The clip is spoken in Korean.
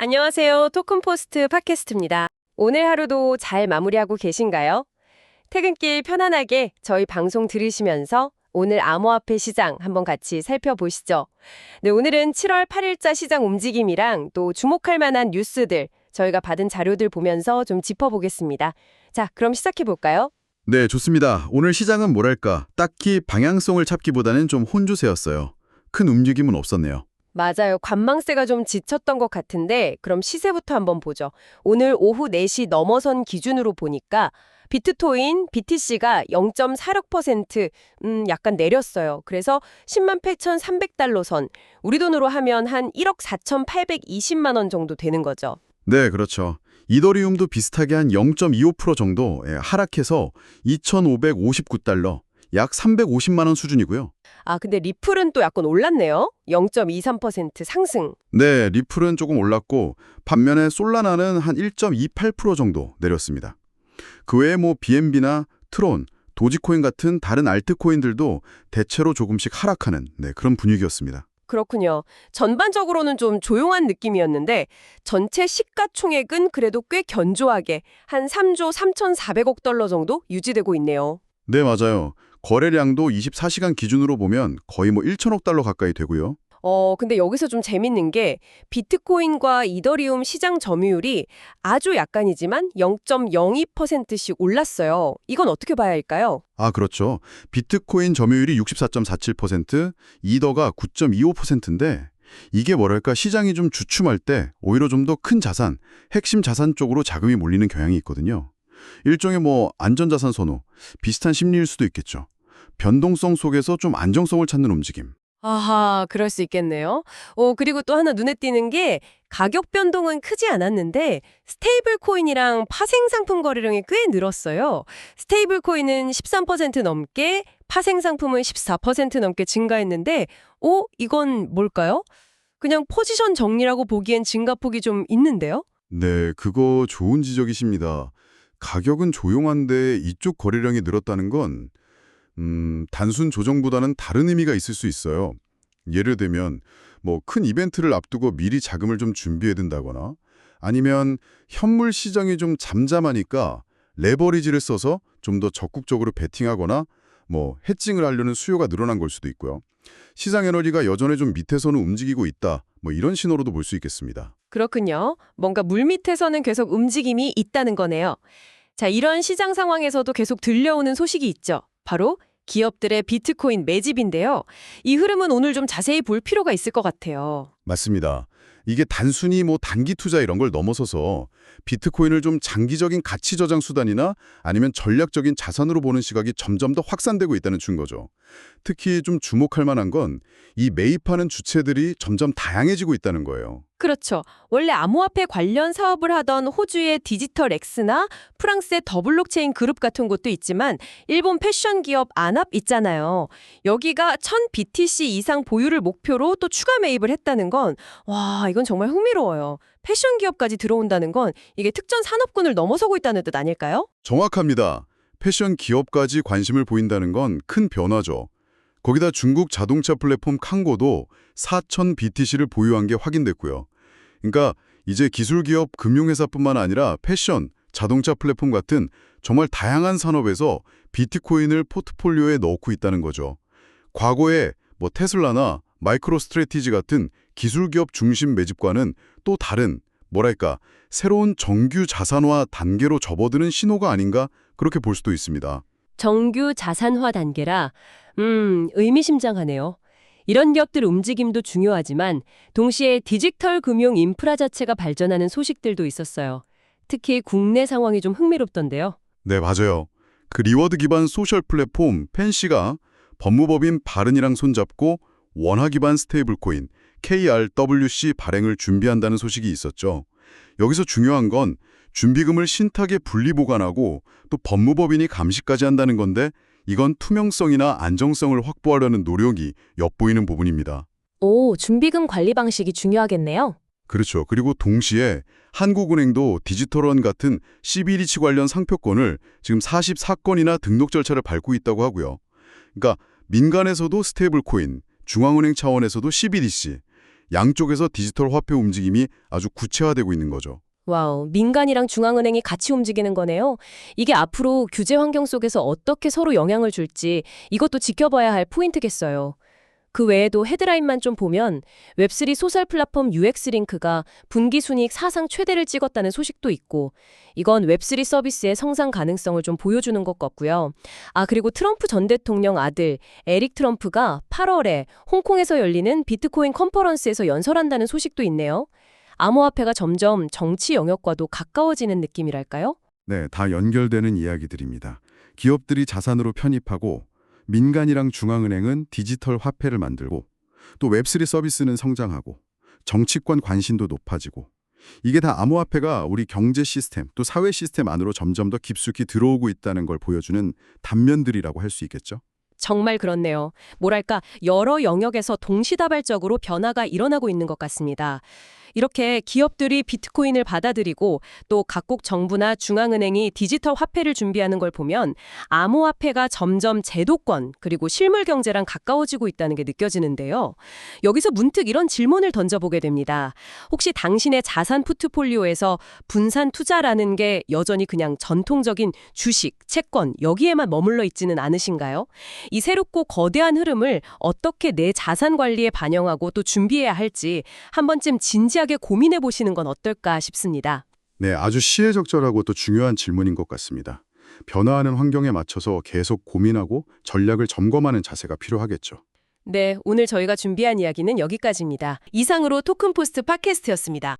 안녕하세요. 토큰포스트 팟캐스트입니다. 오늘 하루도 잘 마무리하고 계신가요? 퇴근길 편안하게 저희 방송 들으시면서 오늘 암호화폐 시장 한번 같이 살펴보시죠. 네, 오늘은 7월 8일자 시장 움직임이랑 또 주목할 만한 뉴스들 저희가 받은 자료들 보면서 좀 짚어보겠습니다. 자, 그럼 시작해볼까요? 네, 좋습니다. 오늘 시장은 뭐랄까, 딱히 방향성을 찾기보다는 좀 혼주세였어요. 큰 움직임은 없었네요. 맞아요. 관망세가 좀 지쳤던 것 같은데 그럼 시세부터 한번 보죠. 오늘 오후 4시 넘어선 기준으로 보니까 비트토인, BTC가 0.46% 음, 약간 내렸어요. 그래서 10만 8,300달러 선. 우리 돈으로 하면 한 1억 4,820만 원 정도 되는 거죠. 네, 그렇죠. 이더리움도 비슷하게 한 0.25% 정도 예, 하락해서 2,559달러, 약 350만 원 수준이고요. 아, 근데 리플은 또 약간 올랐네요. 0.23% 상승. 네, 리플은 조금 올랐고 반면에 솔라나는 한 1.28% 정도 내렸습니다. 그 외에 뭐 BNB나 트론, 도지코인 같은 다른 알트코인들도 대체로 조금씩 하락하는 네, 그런 분위기였습니다. 그렇군요. 전반적으로는 좀 조용한 느낌이었는데 전체 시가총액은 그래도 꽤 견조하게 한 3조 3,400억 달러 정도 유지되고 있네요. 네, 맞아요. 거래량도 24시간 기준으로 보면 거의 뭐 1천억 달러 가까이 되고요. 어, 근데 여기서 좀 재밌는 게 비트코인과 이더리움 시장 점유율이 아주 약간이지만 0.02%씩 올랐어요. 이건 어떻게 봐야 할까요? 아, 그렇죠. 비트코인 점유율이 64.47%, 이더가 9.25%인데 이게 뭐랄까 시장이 좀 주춤할 때 오히려 좀 더 큰 자산, 핵심 자산 쪽으로 자금이 몰리는 경향이 있거든요. 일종의 뭐 안전자산 선호, 비슷한 심리일 수도 있겠죠. 변동성 속에서 좀 안정성을 찾는 움직임. 아하, 그럴 수 있겠네요. 어, 그리고 또 하나 눈에 띄는 게 가격 변동은 크지 않았는데 스테이블 코인이랑 파생 상품 거래량이 꽤 늘었어요. 스테이블 코인은 13% 넘게, 파생 상품은 14% 넘게 증가했는데, 오, 이건 뭘까요? 그냥 포지션 정리라고 보기엔 증가폭이 좀 있는데요? 네, 그거 좋은 지적이십니다. 가격은 조용한데 이쪽 거래량이 늘었다는 건 음, 단순 조정보다는 다른 의미가 있을 수 있어요. 예를 들면 뭐 큰 이벤트를 앞두고 미리 자금을 좀 준비해 둔다거나 아니면 현물 시장이 좀 잠잠하니까 레버리지를 써서 좀 더 적극적으로 베팅하거나 뭐 해칭을 하려는 수요가 늘어난 걸 수도 있고요. 시장 에너지가 여전히 좀 밑에서는 움직이고 있다. 뭐 이런 신호로도 볼 수 있겠습니다. 그렇군요. 뭔가 물밑에서는 계속 움직임이 있다는 거네요. 자, 이런 시장 상황에서도 계속 들려오는 소식이 있죠. 바로 기업들의 비트코인 매집인데요. 이 흐름은 오늘 좀 자세히 볼 필요가 있을 것 같아요. 맞습니다. 이게 단순히 뭐 단기 투자 이런 걸 넘어서서 비트코인을 좀 장기적인 가치 저장 수단이나 아니면 전략적인 자산으로 보는 시각이 점점 더 확산되고 있다는 증거죠. 특히 좀 주목할 만한 건 이 매입하는 주체들이 점점 다양해지고 있다는 거예요. 그렇죠. 원래 암호화폐 관련 사업을 하던 호주의 디지털 엑스나 프랑스의 더 블록체인 그룹 같은 곳도 있지만 일본 패션 기업 안압 있잖아요. 여기가 1000 BTC 이상 보유를 목표로 또 추가 매입을 했다는 건 와, 이건 정말 흥미로워요. 패션 기업까지 들어온다는 건 이게 특정 산업군을 넘어서고 있다는 뜻 아닐까요? 정확합니다. 패션 기업까지 관심을 보인다는 건 큰 변화죠. 거기다 중국 자동차 플랫폼 칸고도 4,000 BTC를 보유한 게 확인됐고요. 그러니까 이제 기술 기업, 금융회사뿐만 아니라 패션, 자동차 플랫폼 같은 정말 다양한 산업에서 비트코인을 포트폴리오에 넣고 있다는 거죠. 과거에 뭐 테슬라나 마이크로 스트레티지 같은 기술 기업 중심 매집과는 또 다른 뭐랄까 새로운 정규 자산화 단계로 접어드는 신호가 아닌가 그렇게 볼 수도 있습니다. 정규 자산화 단계라 음, 의미심장하네요. 이런 기업들 움직임도 중요하지만 동시에 디지털 금융 인프라 자체가 발전하는 소식들도 있었어요. 특히 국내 상황이 좀 흥미롭던데요. 네, 맞아요. 그 리워드 기반 소셜 플랫폼 펜시가 법무법인 바른이랑 손잡고 원화 기반 스테이블 코인 KRWC 발행을 준비한다는 소식이 있었죠. 여기서 중요한 건 준비금을 신탁에 분리 보관하고 또 법무법인이 감시까지 한다는 건데 이건 투명성이나 안정성을 확보하려는 노력이 엿보이는 부분입니다. 오, 준비금 관리 방식이 중요하겠네요. 그렇죠. 그리고 동시에 한국은행도 디지털원 같은 CBDC 관련 상표권을 지금 44건이나 등록 절차를 밟고 있다고 하고요. 그러니까 민간에서도 스테이블 코인, 중앙은행 차원에서도 CBDC, 양쪽에서 디지털 화폐 움직임이 아주 구체화되고 있는 거죠. 와우, 민간이랑 중앙은행이 같이 움직이는 거네요. 이게 앞으로 규제 환경 속에서 어떻게 서로 영향을 줄지 이것도 지켜봐야 할 포인트겠어요. 그 외에도 헤드라인만 좀 보면 웹3 소셜 플랫폼 UX링크가 분기 순이익 사상 최대를 찍었다는 소식도 있고 이건 웹3 서비스의 성장 가능성을 좀 보여주는 것 같고요. 아 그리고 트럼프 전 대통령 아들 에릭 트럼프가 8월에 홍콩에서 열리는 비트코인 컨퍼런스에서 연설한다는 소식도 있네요. 암호화폐가 점점 정치 영역과도 가까워지는 느낌이랄까요? 네, 다 연결되는 이야기들입니다. 기업들이 자산으로 편입하고 민간이랑 중앙은행은 디지털 화폐를 만들고 또 웹3 서비스는 성장하고 정치권 관심도 높아지고 이게 다 암호화폐가 우리 경제 시스템 또 사회 시스템 안으로 점점 더 깊숙이 들어오고 있다는 걸 보여주는 단면들이라고 할 수 있겠죠. 정말 그렇네요. 뭐랄까 여러 영역에서 동시다발적으로 변화가 일어나고 있는 것 같습니다. 이렇게 기업들이 비트코인을 받아들이고 또 각국 정부나 중앙은행이 디지털 화폐를 준비하는 걸 보면 암호화폐가 점점 제도권 그리고 실물 경제랑 가까워지고 있다는 게 느껴지는데요. 여기서 문득 이런 질문을 던져보게 됩니다. 혹시 당신의 자산 포트폴리오에서 분산 투자라는 게 여전히 그냥 전통적인 주식, 채권 여기에만 머물러 있지는 않으신가요? 이 새롭고 거대한 흐름을 어떻게 내 자산 관리에 반영하고 또 준비해야 할지 한 번쯤 진지하게 고민해 보시는 건 어떨까 싶습니다. 네, 아주 시의적절하고 또 중요한 질문인 것 같습니다. 변화하는 환경에 맞춰서 계속 고민하고 전략을 점검하는 자세가 필요하겠죠. 네, 오늘 저희가 준비한 이야기는 여기까지입니다. 이상으로 토큰포스트 팟캐스트였습니다.